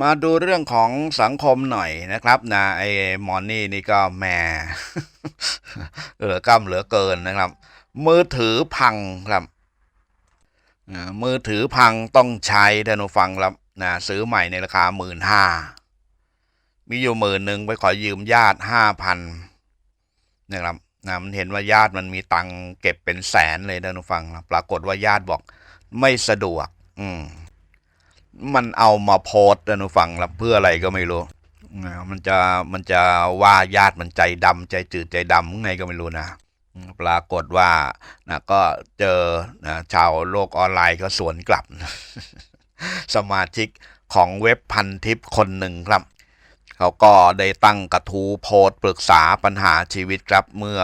มาดูเรื่องของสังคมหน่อยนะครับนะไอ้มอนนี่นี่ก็แหม่เหลือกล้ำเหลือเกินนะครับ มือถือพังครับมือถือพังต้องใช้ท่านผู้ฟังครับนะซื้อใหม่ในราคาหมื่นห้ามีอยู่หมื่นหนึ่งไปขอยืมญาติห้าพันนะครับนะมันเห็นว่าญาติมันมีตังเก็บเป็นแสนเลยท่านผู้ฟังครับปรากฏว่าญาติบอกไม่สะดวก อืม มันเอามาโพสต์นะหนูฟังแล้วเพื่ออะไรก็ไม่รู้นะมันจะมันจะว่าญาติมันใจดำใจจืดใจดำข้างก็ไม่รู้นะปรากฏว่านะก็เจอนะชาวโลกออนไลน์ก็สวนกลับ สมาชิกของเว็บพันทิปคนหนึ่งครับ เขาก็ได้ตั้งกระทู้โพสต์ปรึกษาปัญหาชีวิตครับเมื่อ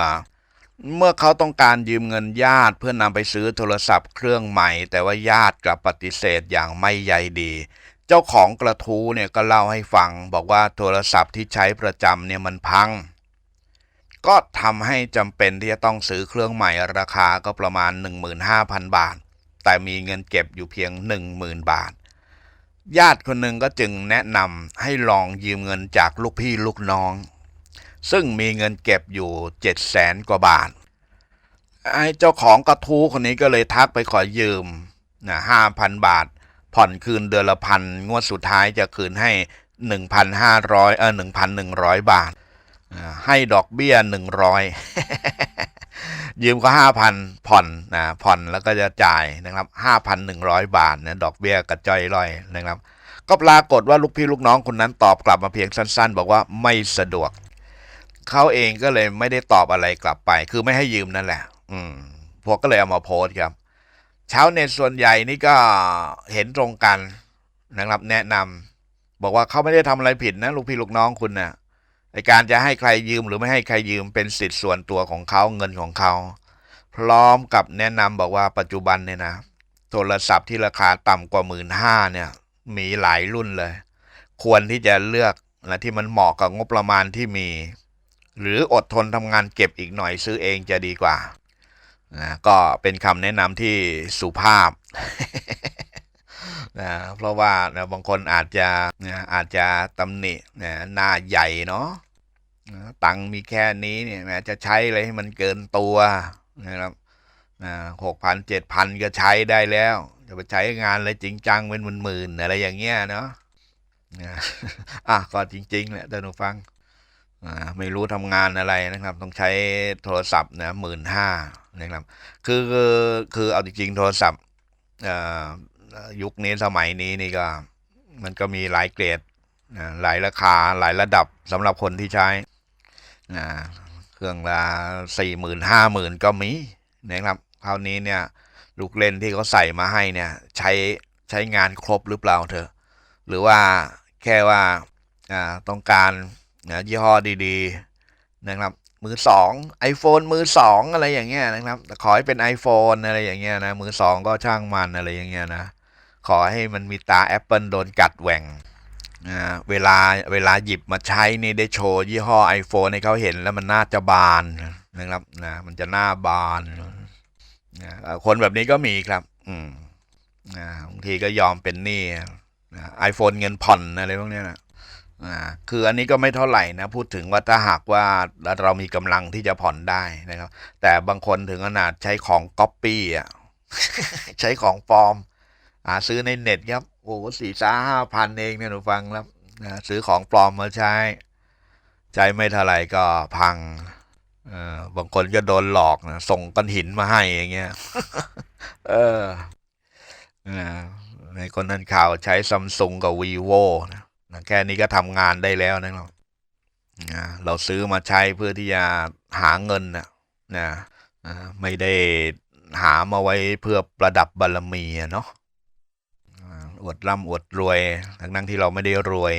เมื่อเขาต้องการยืมเงินญาติเพื่อนำไปซื้อโทรศัพท์เครื่องใหม่ แต่ว่าญาติกลับปฏิเสธอย่างไม่ใยดี เจ้าของกระทู้เนี่ยก็เล่าให้ฟัง บอกว่าโทรศัพท์ที่ใช้ประจำเนี่ยมันพัง ก็ทำให้จำเป็นที่จะต้องซื้อเครื่องใหม่ราคาก็ประมาณ 15,000 บาท แต่มีเงินเก็บอยู่เพียง 10,000 บาท ญาติคนหนึ่งก็จึงแนะนำให้ลองยืมเงินจากลูกพี่ลูกน้อง ซึ่งมีเงินเก็บอยู่7 0 0แสนกว่าบาท ไอ้เจ้าของกระทู้คนนี้ก็เลยทักไปขอยืมนะห้าพันบาท ผ่อนคืนเดือนละพันงวดสุดท้ายจะคืนให้หนึ่งพันห้าร้อยเออหนึ่งพันหนึ่งร้อยบาทให้ดอกเบี้ยหนึ่งร้อยยืมก็ห้าพันผ่อนนะผ่อนแล้วก็จะจ่ายนะครับห้าพันหนึ่งร้อยบาทนะดอกเบี้ยกระจ้อยร่อยนะครับ ก็ปรากฏว่าลูกพี่ลูกน้องคนนั้นตอบกลับมาเพียงสั้น ๆ บอกว่าไม่สะดวกเขาเองก็เลยไม่ได้ตอบอะไรกลับไป คือไม่ให้ยืมนั่นแหละ อืมพวกก็เลยเอามาโพสต์ครับชาวเน็ตส่วนใหญ่นี่ก็เห็นตรงกันนะครับแนะนำบอกว่าเขาไม่ได้ทำอะไรผิดนะลูกพี่ลูกน้องคุณนะ่ะในการจะให้ใครยืมหรือไม่ให้ใครยืมเป็นสิทธิ์ส่วนตัวของเขาเงินของเขาพร้อมกับแนะนำบอกว่าปัจจุบันเนี่ยนะโทรศัพท์ที่ราคาต่ำกว่าหมื่นห้าเนี่ย มีหลายรุ่นเลย ควรที่จะเลือกนะที่มันเหมาะกับงบประมาณที่มี หรืออดทนทำงานเก็บอีกหน่อยซื้อเองจะดีกว่า นะก็เป็นคำแนะนำที่สุภาพนะเพราะว่านะบางคนอาจจะนะอาจจะตำหนินะหน้าใหญ่เนาะตังมีแค่นี้เนี่ยแม้จะใช้อะไรให้มันเกินตัวนะครับหกพันเจ็ดพันก็ใช้ได้แล้ว จะไปใช้งานอะไรจริงจังเป็นหมื่นๆอะไรอย่างเงี้ยเนาะนะอะก็จริงๆแหละท่านผู้ฟัง ไม่รู้ทำงานอะไรนะครับ ต้องใช้โทรศัพท์นะหมื่นห้านะครับคือคือคือเอาจริงๆโทรศัพท์ยุคนี้สมัยนี้นี่ก็ มันก็มีหลายเกรดหลายราคาหลายระดับสำหรับคนที่ใช้นะเครื่องละสี่หมื่นห้าหมื่นก็มีนะครับคราวนี้เนี่ยลูกเล่นที่เขาใส่มาให้เนี่ยใช้ใช้งานครบหรือเปล่าเธอหรือว่าแค่ว่าต้องการ นะยี่ห้อดีๆนะครับมือสอง iPhone มือสองอะไรอย่างเงี้ยนะครับขอให้เป็น iPhone อะไรอย่างเงี้ยนะมือสองก็ช่างมันอะไรอย่างเงี้ยนะขอให้มันมีตา Apple โดนกัดแหว่งอ่าเวลาเวลาหยิบมาใช้นี่ได้โชว์ยี่ห้อ iPhone ให้เขาเห็นแล้วมันน่าจะบานนะครับนะมันจะหน้าบานนะคนแบบนี้ก็มีครับอืมนะบางทีก็ยอมเป็นหนี้ไอโฟนเงินผ่อนอะไรพวกเนี้ยนะ อ่าคืออันนี้ก็ไม่เท่าไหร่นะ พูดถึงว่าถ้าหากว่าเรามีกำลังที่จะผ่อนได้นะครับ แต่บางคนถึงขนาดใช้ของก๊อปปี้อะใช้ของปลอมอ่าซื้อในเน็ตครับโอ้สี่สาห้าพันเองเนี่ยหนูฟังแล้วนะซื้อของปลอมมาใช้ใช้ไม่เท่าไหร่ก็พังเออบางคนก็โดนหลอกนะส่งก้อนหินมาให้อย่างเงี้ยเออในคนนั้นข่าวใช้ซัมซุงกับวีโวนะ นะแค่นี้ก็ทำงานได้แล้วนะครับนะเราซื้อมาใช้เพื่อที่จะหาเงินนะนะไม่ได้หามาไว้เพื่อประดับบารมีเนาะอวดร่ำอวดรวย ทั้งนั้นที่เราไม่ได้รวย